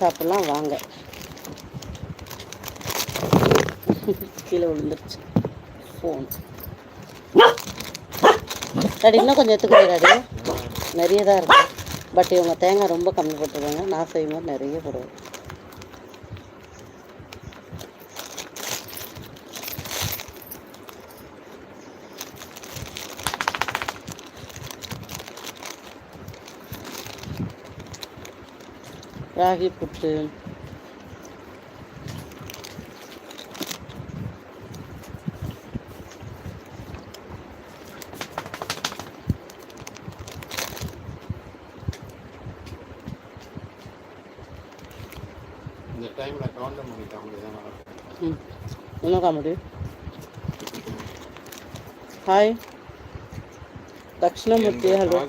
சாப்பிட்லாம் வாங்க. கீழே விழுந்துருச்சு. ஃபோன் டாடி இன்னும் கொஞ்சம் எடுத்துக்கிறேன் டாடி. நிறைய தான் இருக்கும் பட் இவங்க தேங்காய் ரொம்ப கம்மி போட்டுருவாங்க நான் செய்யும்போது நிறைய போடுவேன். ராகி புட்டு. இந்த டைம்ல கவுண்டர் தான் நடக்கும் ம். என்ன காமெடி ஹாய் தக்ஷணமூர்த்தி என்ற ஹலோ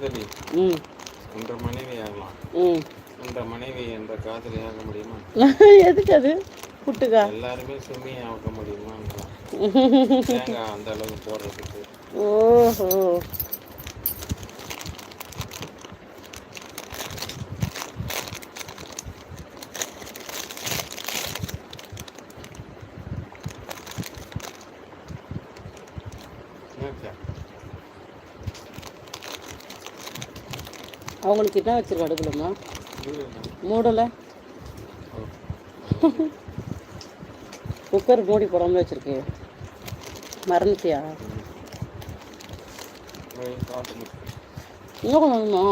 ம். என்ற மனைவி ஆகலாம். ம். ஆக முடியுமா? எதுக்கு அது? புட்டுக்கா எல்லாருமே சுமி ஆக முடியுமா? தேங்காய் அந்த அளவுக்கு போடுறதுக்கு. ஓஹோ. அவங்களுக்கு என்ன வச்சிருக்க என்ன? மூடலை. குக்கர் மூடி போடாம வச்சிருக்கு மறந்துட்டியா சாப்பிடணும். இன்னும் கொஞ்சம் வேணுமா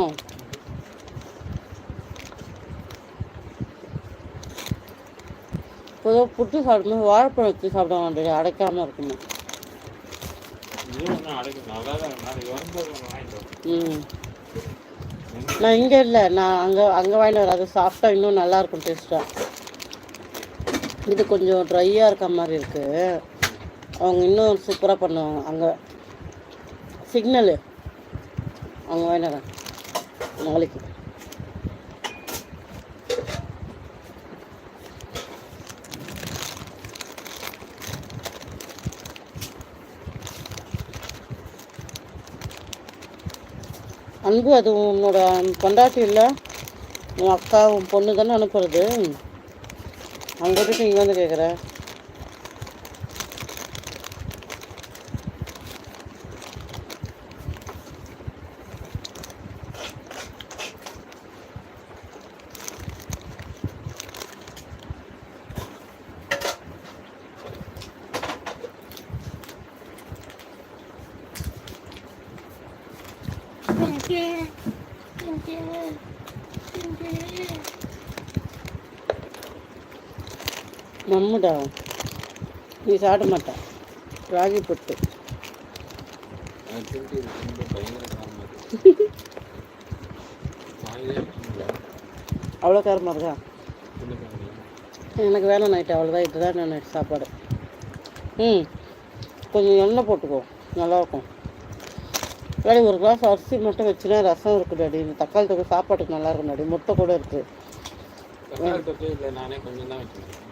பொதுவாக புட்டு சாப்பிடும்போது வாழைப்பழம் வச்சு சாப்பிட வேண்டிய அடைக்காம இருக்கணும் இது ஒன்றும் அடைக்க நல்லா தான் இருக்கு. நாளைக்கு வரும்போது ஒன்று வாங்கிட்டு வரேன். ம் என்ன? நான் இங்கே இல்லை நான் அங்கே அங்கே வாங்கிட்டு வர அது சாப்பிட்டா இன்னும் நல்லா இருக்கும் டேஸ்ட்டாக இது கொஞ்சம் ட்ரையாக இருக்க மாதிரி இருக்குது அவங்க இன்னும் சூப்பராக பண்ணுவாங்க. அங்கே சிக்னலு அவங்க வாங்கிட்டு நாளைக்கு. அன்பு அது உன்னோட பொண்டாட்டி இல்லை? உன் அக்கா உன் பொண்ணு தானே அனுப்புறது? அங்கே விட்டுட்டு இங்கே வந்து கேட்குற மம்முடா நீ சாப்பிட மாட்டேன் ராகி புட்டு பயங்கர காரமா இருக்கு. வாயிலே வைக்க முடியல. அவ்வளோ காரமாக இருக்கா. எனக்கு வேலை நைட்டு அவ்வளோதான். இதுதான் நான் நைட்டு சாப்பாடு. ம். கொஞ்சம் எண்ணெய் போட்டுக்கோ. நல்லாயிருக்கும். டாடி ஒரு கிளாஸ் அரிசி மட்டும் வச்சுனா ரசம் இருக்குது டாடி. இந்த தக்காளி தொகை சாப்பாட்டுக்கு நல்லா இருக்கும் டாடி. முட்டை கூட இருக்குது நானே கொஞ்சம் தான் வச்சிருக்கேன்.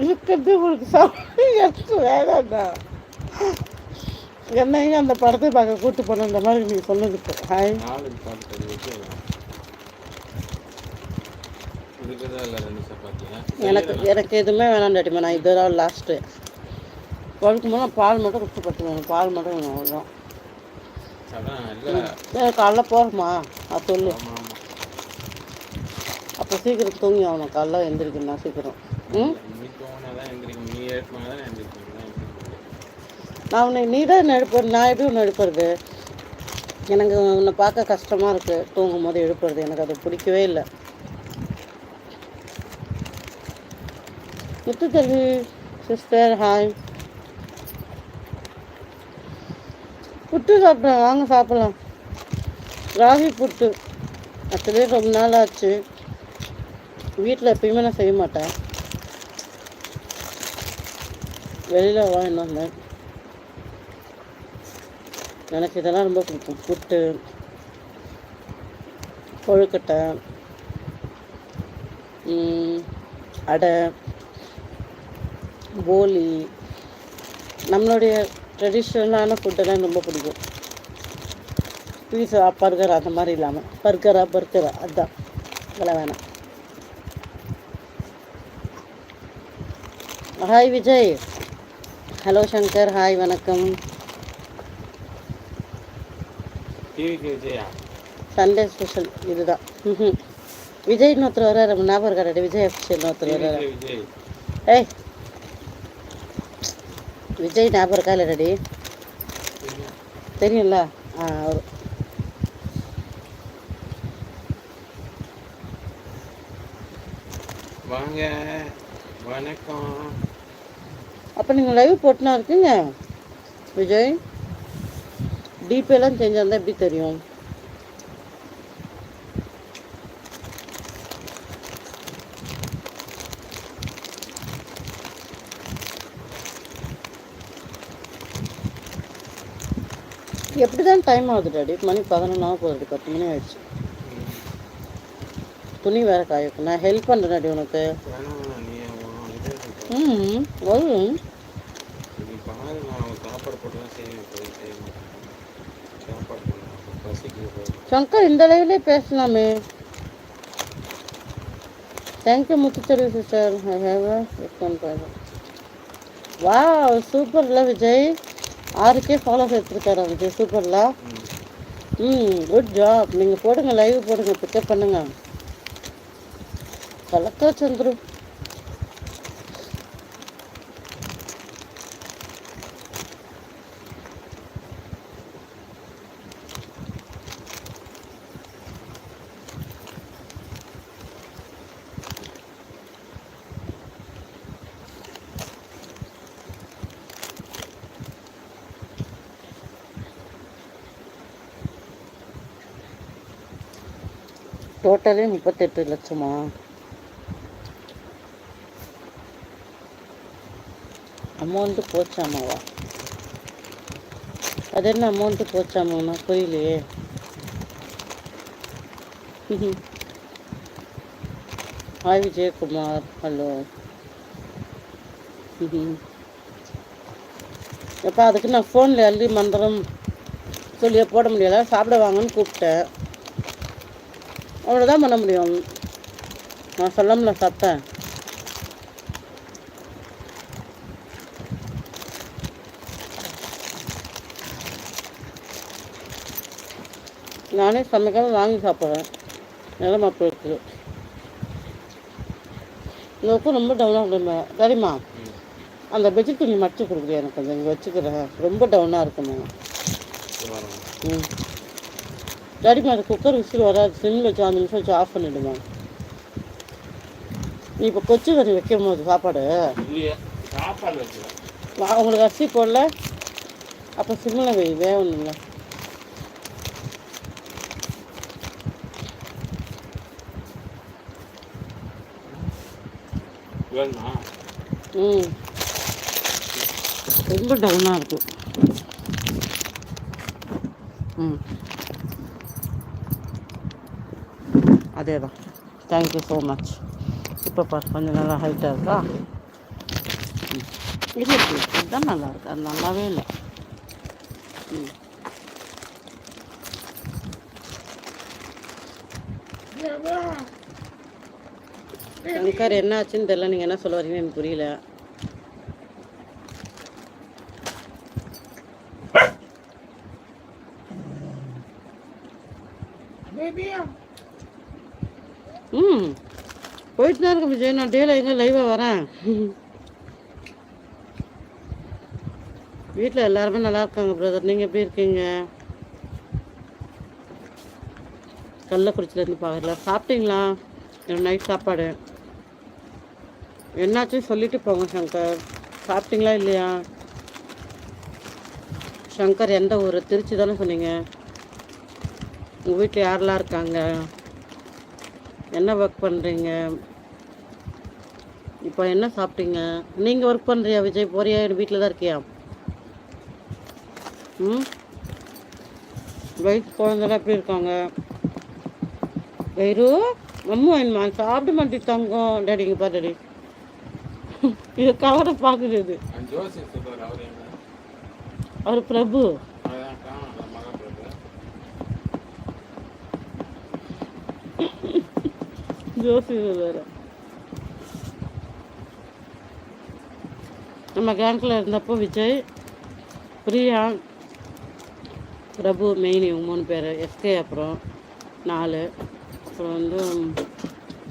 இருக்கிறது உங்களுக்கு எனக்கு வேணாம்டா. என்னையும் அந்த படத்தை பார்க்க கூட்டு போன இந்த மாதிரி நீங்கள் சொன்னதுக்கு ஹாய் எனக்கு எனக்கு எதுவுமே வேணாம் டாடிமா நான் இதுதான் லாஸ்ட்டு பழுக்கும் போது நான் பால் மட்டும் குடிச்சு பட்டுவேன் பால் மட்டும் வேணும் அவ்வளோதான் காலைல போகிறோமா அது சொல்லு. அப்போ சீக்கிரம் தூங்கி ஆகணும். காலைல எந்திரிக்கணும் சீக்கிரம். ம்? நான் உன்னை நீ தான் எழுப்புறது நான் எப்படி ஒன்று எழுப்புறது? எனக்கு உன்னை பார்க்க கஷ்டமாக இருக்குது தூங்கும் போது எழுப்புறது எனக்கு அது பிடிக்கவே இல்லை. முத்து தள்ளி சிஸ்டர் ஹாய் புட்டு சாப்பிட்றேன் வாங்க சாப்பிடலாம். ராகி புட்டு. ஆக்சுவலி ரொம்ப நாள் ஆச்சு. வீட்டில் எப்பயுமே நான் செய்ய மாட்டேன். வெளியில் வா என்ன எனக்கு இதெல்லாம் ரொம்ப பிடிக்கும். புட்டு கொழுக்கட்டை அடை போலி. நம்மளுடைய ட்ரெடிஷ்னலான ஃபுட்டெல்லாம் ரொம்ப பிடிக்கும். பீஸா பர்கர் அந்த மாதிரி இல்லாமல் பர்கரா பர்கரா அதுதான் இதெல்லாம் வேணாம். Hi Vijay. Hello Shankar hi வணக்கம். விஜயா? சண்டே ஸ்பெஷல் இதுதான். விஜய்னு ஒருத்தர் வர்றாரு நம்ம ஞாபகம் இருக்காரு விஜய் அஃபிஷியல்னு ஒருத்தர் விஜய். ஏய் விஜய் ஞாபகம் இருக்கா இல்லை ரெடி தெரியும்ல? ஆ அவர். வாங்க வணக்கம். அப்போ நீங்கள் லைவ் போட்டுனா இருக்கீங்க. விஜய் டிபியெல்லாம் செஞ்சிருந்தா எப்படி தெரியும்? எப்படி தான் டைம் ஆகுது டாடி? மணி பதினொன்று ஆக போகுது பத்து மணி ஆயிடுச்சு. துணி வேற காய. நான் ஹெல்ப் பண்ணுறேன் டாடி உனக்கு வேணாம் வேணாம் நீ உன் இது இருக்கு. ம் வரும் போய் போய் சங்கர் இந்த லைவ்லேயே பேசலாமே. Thank you Muthuselvi sister I have respond பண்ண வா சூப்பர்ல விஜய். ஆறுக்கே ஃபாலோஸ் எடுத்துருக்காரா விஜய் சூப்பர்ல ம் குட் ஜாப் நீங்கள் போடுங்க லைவ் போடுங்க பிக்கப் பண்ணுங்க. கலக்கா சந்துரு. டோட்டலே முப்பத்தெட்டு லட்சமா? அமௌண்ட்டு போச்சாமாவா? அது என்ன அமௌண்ட்டு போச்சாமாண்ணா புரியலையே. Hi Vijayakumar hello. எப்போ அதுக்கு நான் ஃபோனில் அள்ளி மந்திரம் சொல்லியே போட முடியல. சாப்பிட வாங்கன்னு கூப்பிட்டேன். அவ்வளோதான் பண்ண முடியும். நான் சொல்லாமல சாப்பிட்டேன். நானே சமைக்காம வாங்கி சாப்பிட்றேன். நிலமா இருக்குது இந்த உப்பு ரொம்ப டவுனாக இருக்குமே. சரிம்மா. அந்த பெட்ஷீட் துணி மடிச்சு கொடுக்குறியா எனக்கு கொஞ்சம்? இங்கே வச்சுக்கிறேன். ரொம்ப டவுனாக இருக்குமே. ம். சரிம்மா அது குக்கர் விசில் வராது. சிம்மில் வச்சு அஞ்சு நிமிஷம் வச்சு ஆஃப் பண்ணிவிடுமா நீ இப்போ கொச்சி கறி வைக்கும் போது சாப்பாடு உங்களுக்கு அரிசி போடல. அப்போ சிம்மில் வை வேகணும்ல. வேணுமா? ம். ரொம்ப டவுனாக இருக்கு. ம். அதே தான் தேங்க்யூ ஸோ மச் இப்போ பார் கொஞ்சம் நல்லா ஹைட்டாக இருக்கா? ம். இல்லை இதுதான் நல்லா இருக்கு. அது நல்லாவே இல்லை. ம். சங்கர் என்ன ஆச்சுன்னு தெரியல. நீங்கள் என்ன சொல்ல வரீங்கன்னு எனக்கு புரியல. ம். போயிட்டு தான் இருக்கேன் விஜய். நான் டேல எங்கே லைவாக வரேன். வீட்டில் எல்லாருமே நல்லா இருக்காங்க பிரதர் நீங்கள் எப்படி இருக்கீங்க? கள்ளக்குறிச்சிலேருந்து பார்க்கல சாப்பிட்டீங்களா? நைட் சாப்பாடு. என்னாச்சும் சொல்லிட்டு போங்க சங்கர். சாப்பிட்டீங்களா இல்லையா? சங்கர் எந்த ஊர்? திருச்சி தானே சொன்னீங்க. உங்கள் வீட்டில் யாரெல்லாம் இருக்காங்க? என்ன ஒர்க் பண்ணுறீங்க இப்போ என்ன சாப்பிட்டீங்க? நீங்கள் ஒர்க் பண்ணுறியா விஜய்? போறியா? வீட்டில் தான் இருக்கியா? ம்? வயசு குழந்தைலாம் எப்படி இருக்காங்க? வைரு அம்மா என்னமா சாப்பிட மாட்டேன் தங்கம். டேடிங்க பாரு டேடி இது கவரை பார்க்குது இது. அவர் பிரபு. பிரபு. ஜோசியர் வேற. நம்ம கேங்கில் இருந்தப்போ விஜய் பிரியா பிரபு மெயின் இவங்க மூணு பேர் எஸ்கே அப்புறம் நாலு அப்புறம் வந்து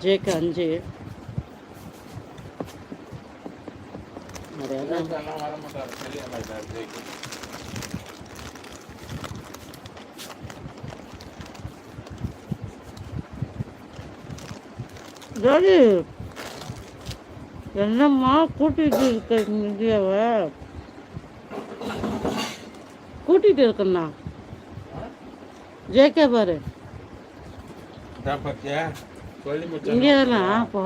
ஜேக்கு அஞ்சு. நிறையா ஜோதி என்னம்மா கூட்டிகிட்டு இருக்க இந்தியாவை கூட்டிகிட்டு இருக்கண்ணா ஜேகே பாரு. இங்கே தானே அப்போ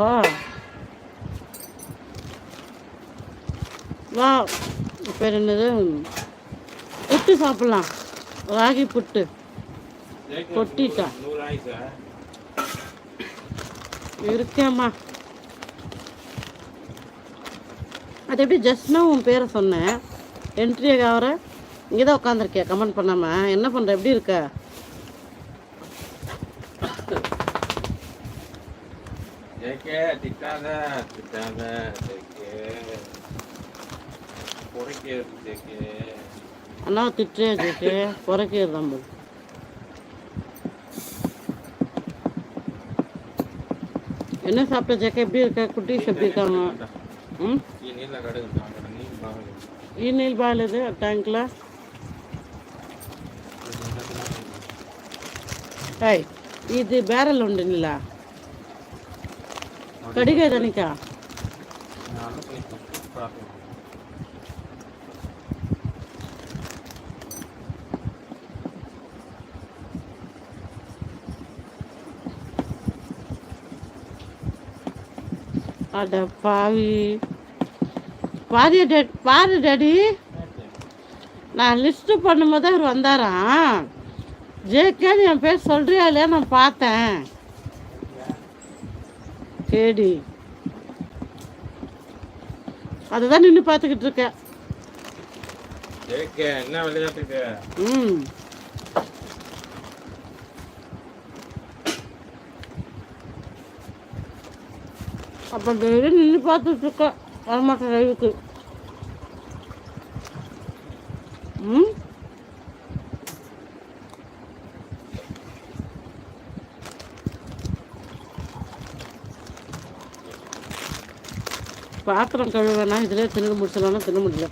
வா. பேர் என்னது? புட்டு சாப்பிட்லாம். ராகி புட்டு. கொட்டிட்டா. இருக்கேம்மா அது எப்படி ஜஸ்ட்னா உன் பேரை சொன்னேன்? என்ட்ரி ஆகிற இங்கே தான் உட்காந்துருக்கியா கமெண்ட் பண்ணாம. என்ன பண்ணுற எப்படி இருக்க? திட்டாத திட்டாத ஜேகே பொறைக்கிறது ஜேகே அண்ணா திட்டே ஜேக்கே குறைக்கிறது நம்ம என்ன சாப்பிட்ட ஜேக்கே எப்படி இருக்க குட்டீஸ் எப்படி இருக்காங்க ம் ఈ నీళ్ళ కడుగుతాం అక్కడ నీళ్ళు బాగలేదు ఈ నీళ్ళు బాగాలేదు ట్యాంక్లో ఏయ్ ఇది బ్యారెల్ ఉండి నీళ్ళ కడిగేదానికా அட பாவி. பாரு டேட் பாரு டாடி. நான் லிஸ்ட்டு பண்ணும்போது அவர் வந்தாராம். ஜேகேன்னு என் பேர் சொல்றியா இல்லையா நான் பார்த்தேன். கேடி அதுதான் நின்று பார்த்துக்கிட்டு இருக்கேன். ம். அப்போ டெய்லி நின்று பார்த்துட்ருக்கேன் வரமாட்டேன் லைவுக்கு ம்? பாத்திரம் கழுவேனா இதிலே தின்னு முடிச்சலாம்னா தின்ன முடியல.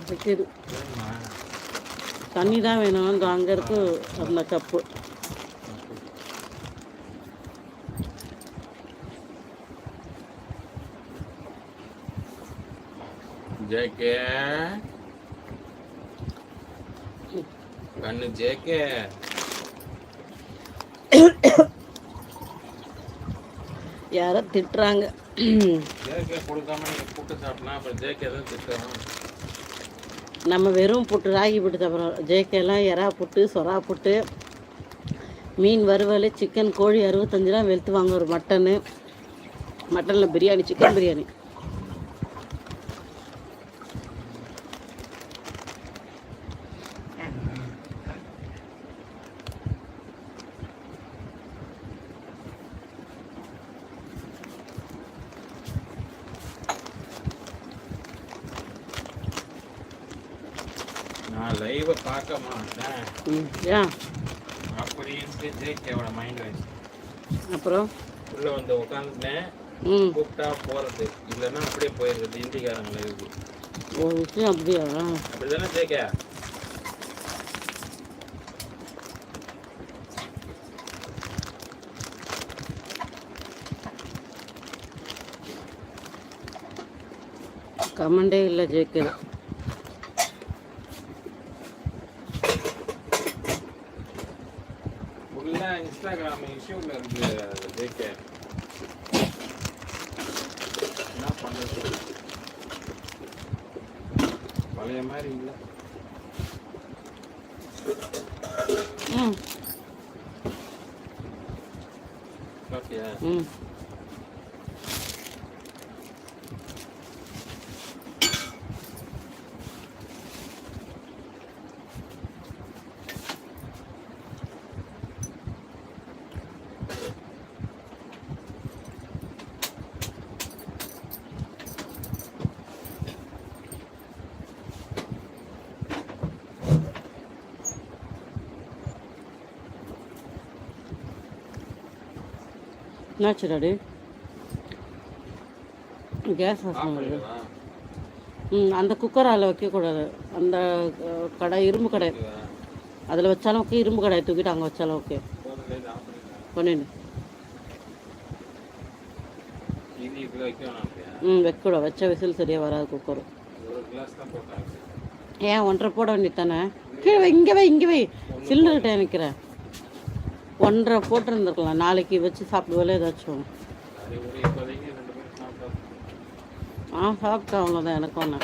அதுக்கு தண்ணி தான் வேணும். அந்த அங்கே இருக்கு. அந்த கப்பு ஜேகே கண்ணு ஜேகே யாரோ திட்டுறாங்க. ஜேகே கொடுக்காம நீங்க புட்டு சாப்பிட்டா அப்புறம் ஜேகே தான் திட்டம் நம்ம வெறும் புட்டு ராகி புட்டு சாப்பிட்றோம். ஜேக்கெல்லாம் எறா புட்டு சொரா புட்டு. மீன் வறுவல் சிக்கன் கோழி அறுபத்தஞ்சு ரூபா வெளுத்து வாங்க ஒரு மட்டனு மட்டனில் பிரியாணி சிக்கன் பிரியாணி நான் லைவை பார்க்க மாட்டேன் ம் ஏன் அப்படின்ட்டு ஜேகேவோட மைண்ட் வச்சு அப்புறம்? உள்ள வந்து உட்காந்துட்டேன் ம். கூப்பிட்டா போறது. இல்லைன்னா அப்படியே போயிடுறது. இந்திக்காரங்க லைவுக்கு ஒரு விஷயம் அப்படியா அப்படிதானே ஜேகே கமெண்டே இல்லை ஜேக்கு உள்ள இன்ஸ்டாகிராம் இஷ்யூல இருக்கு ஜேகே என்ன பண்றது? பழைய மாதிரி இல்லை. ம். ஓகே ம். என்னாச்சு டாடி? கேஸ் ஆஃப் வருது. ம் அந்த குக்கரால் வைக்கக்கூடாது. அந்த கடை இரும்பு கடை. அதில் வச்சாலும் ஓகே இரும்பு கடாயை தூக்கிட்டு அங்கே வச்சாலும் ஓகே பண்ணிடு. ம் வைக்கூடாது வச்ச விசில் சரியாக வராது குக்கர் ஏன் ஒன்றரை போட வேண்டியது தானே? கீழே இங்கே வை இங்கே வை. சிலிண்டர்கிட்ட நிற்கிறேன் ஒன்றரை போட்டிருந்துருக்கலாம். நாளைக்கு வச்சு சாப்பிடுவோல ஏதாச்சும். ஆ சாப்பிட்டேன் அவ்வளோதான் எனக்கு ஒன்று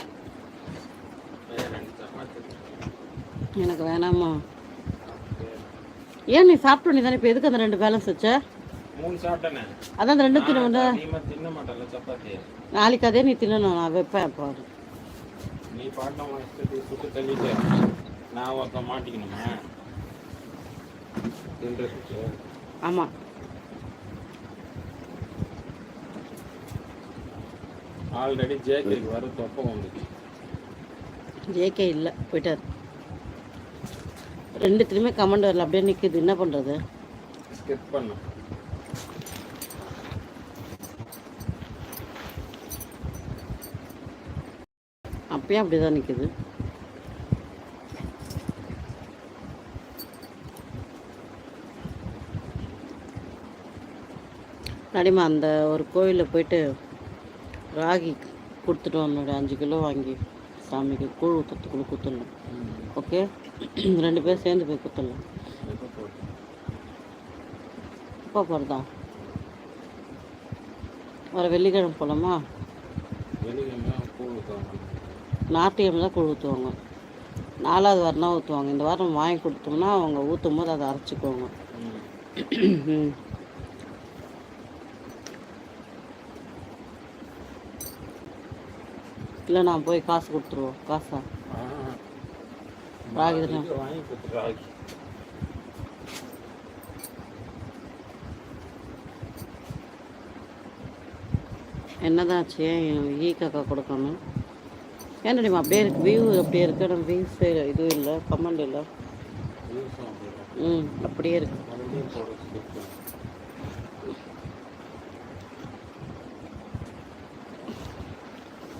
எனக்கு வேணாமா? ஏன் நீ சாப்பிட்டு நீ தானே இப்போ எதுக்கு அந்த ரெண்டு பேலன்ஸ் வச்ச? அதான் அந்த ரெண்டு தின்னு தின்ன நாளைக்கு அதே நீ தின்னணும் நான் வைப்பேன் இப்போ நீ பாட்டம் நான் மாட்டிக்கணுமா. ஆமாம் ஆல்ரெடி ஜேகேக்கு வர தொப்பம் வந்துச்சு. ஜேகே இல்லை போயிட்டார். ரெண்டுத்துலேயுமே கமெண்ட் வரல அப்படியே நிற்கிது என்ன பண்ணுறது ஸ்கிப் பண்ண. அப்பயும் அப்படி தான் நிற்கிது நடிமா அந்த ஒரு கோயிலில் போயிட்டு ராகி கொடுத்துட்டு வரணும் அஞ்சு கிலோ வாங்கி. சாமிக்கு கூழ் ஊற்றுறதுக்குள்ள குத்துடணும். ஓகே? ரெண்டு பேரும் சேர்ந்து போய் குத்துடலாம். எப்போ போகிறதா வர வெள்ளிக்கிழமை போகலாமா நாட்டியம் தான் கூழ் ஊற்றுவாங்க நாலாவது வாரம் தான் ஊற்றுவாங்க இந்த வாரம் வாங்கி கொடுத்தோம்னா அவங்க ஊற்றும் போது அதை அரைச்சிக்குவாங்க. ம். இல்லை நான் போய் காசு கொடுத்துருவோம். காசா? ராகி ஆச்சு? ஏன் ஈ காக்கா கொடுக்கணும் ஏன் தெரியுமா அப்படியே இருக்கு? வியூ அப்படியே இருக்கு. ஆனால் வியூஸ் இதுவும் இல்லை. கமெண்ட் இல்லை. ம் அப்படியே இருக்கு.